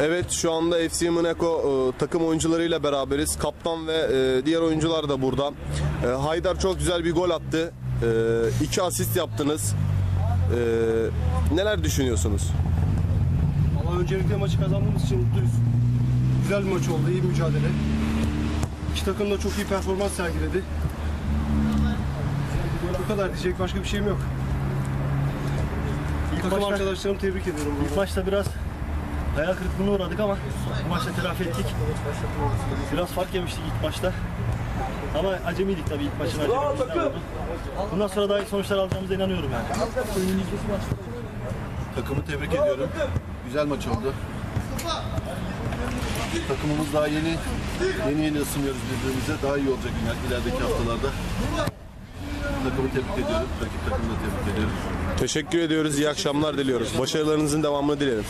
Evet şu anda FC Monaco e, takım oyuncularıyla beraberiz. Kaptan ve e, diğer oyuncular da burada. E, Haydar çok güzel bir gol attı. E, iki asist yaptınız. E, neler düşünüyorsunuz? Ama öncelikle maçı kazandığımız için mutluyuz. Güzel bir maç oldu, iyi bir mücadele. İki takım da çok iyi performans sergiledi. Bu kadar diyecek başka bir şeyim yok. İlk Takım maçta, arkadaşlarımı tebrik ediyorum. ilk maçta biraz hayal kırıklığına uğradık ama bu maçta telafi ettik. Biraz fark yemiştik ilk maçta. Ama acemiydik tabii ilk maçın acemiydik. Bundan sonra daha iyi sonuçlar alacağımıza inanıyorum yani. Takımı tebrik ediyorum. Güzel maç oldu. Takımımız daha yeni yeni yeni ısınıyoruz birbirimize. Daha iyi olacak iler- ilerideki haftalarda. Takımı tebrik ediyorum. Rakip takımı da tebrik ediyorum. Teşekkür ediyoruz. İyi akşamlar diliyoruz. Başarılarınızın devamını dilerim.